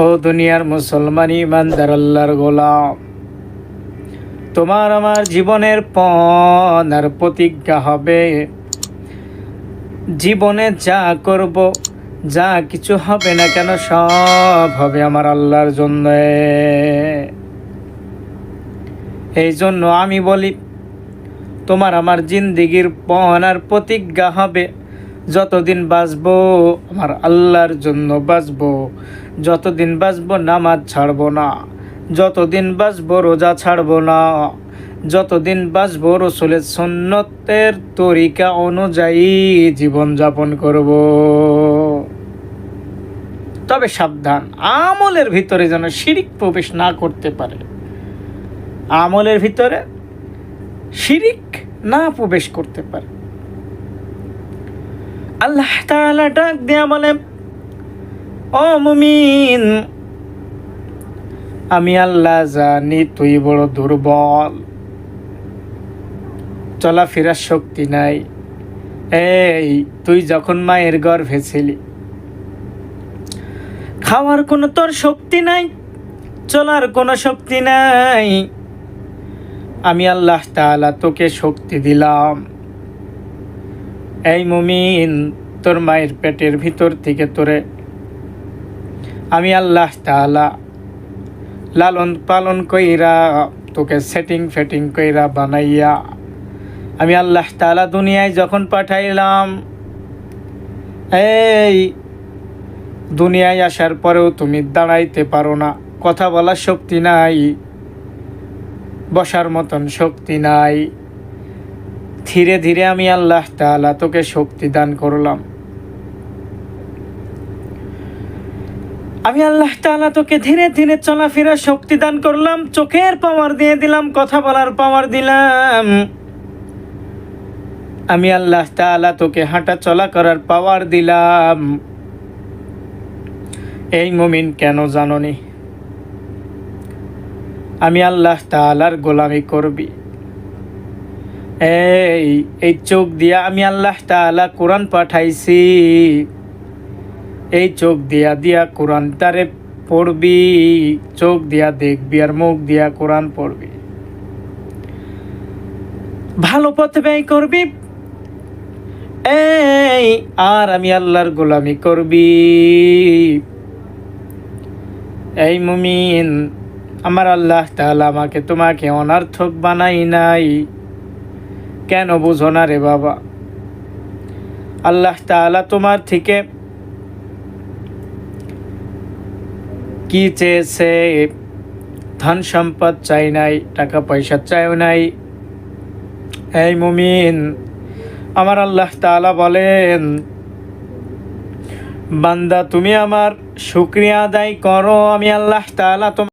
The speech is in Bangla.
ও দুনিয়ার মুসলমান ইমানদার আল্লাহর গোলাম, তোমার আমার জীবনের পণ আর প্রতিজ্ঞা হবে। জীবনে যা করব, যা কিছু হবে না কেন সব হবে আমার আল্লাহর জন্য। এই জন্য আমি বলি, তোমার আমার জিন্দিগির পণ আর প্রতিজ্ঞা হবে। যতদিন বাঁচব, আমার আল্লাহর জন্য বাঁচব। যতদিন বাঁচব, নামাজ ছাড়ব না। যতদিন বাঁচব, রোজা ছাড়ব না। যতদিন বাঁচব, রসুলের সন্ন্যতের তরিকা অনুযায়ী জীবনযাপন করব। তবে সাবধান, আমলের ভিতরে যেন শিরিক প্রবেশ না করতে পারে। আমলের ভিতরে শিরিক না প্রবেশ করতে পারে। আল্লাহ তাআলা ডাক দেয়া বলে, ও মুমিন, আমি আল্লাহ জানি তুই বড় দুর্বল। চলাফেরার শক্তি নাই। এই, তুই যখন মায়ের গর্ভে ছিলি, খাওয়ার কোনো তোর শক্তি নাই, চলার কোনো শক্তি নাই। আমি আল্লাহ তাআলা তোকে শক্তি দিলাম। এই মুমিন, তোর মায়ের পেটের ভিতর থেকে তোরে। আমি আল্লাহ তাআলা লালন পালন কইরা, তোকে সেটিং ফেটিং কইরা বানাইয়া, আমি আল্লাহ তাআলা দুনিয়ায় যখন পাঠাইলাম, এই দুনিয়ায় আসার পরেও তুমি দাঁড়াইতে পারো না। কথা বলার শক্তি নাই, বসার মতন শক্তি নাই। ধীরে ধীরে আমি আল্লাহ তাআলা তোকে শক্তি দান করলাম। আমি আল্লাহ তাআলা তোকে ধীরে ধীরে চলাফেরা শক্তি দান করলাম, চোখের পাওয়ার দিয়ে দিলাম, কথা বলার পাওয়ার দিলাম। আমি আল্লাহ তাআলা তোকে হাঁটা চলা করার পাওয়ার দিলাম। এই মুমিন কেন জাননি? আমি আল্লাহ তাআলার গোলামি করবি। এই এই চোখ দিয়া আমি আল্লাহ তাআলা কোরআন পাঠাইছি। এই চোখ দিয়া দিয়া কোরআন তারে পড়বি, চোখ দিয়া দেখবি আর মুখ দিয়া কোরআন পড়বি। ভালো পথে ব্যয় করবি। এই, আর আমি আল্লাহর গোলামি করবি। এই মুমিন, আমার আল্লাহ তাআলা আমাকে তোমাকে অনার্থক বানাই নাই। কেন বুঝো না রে বাবা? আল্লাহ তাআলা তোমার থেকে কি চেয়েছে? ধন সম্পদ চাই নাই, টাকা পয়সা চাইও নাই। এই মুমিন, আমার আল্লাহ তাআলা বলেন, বান্দা তুমি আমার শুক্রিয়া আদায় করো, আমি আল্লাহ তাআলা তোমার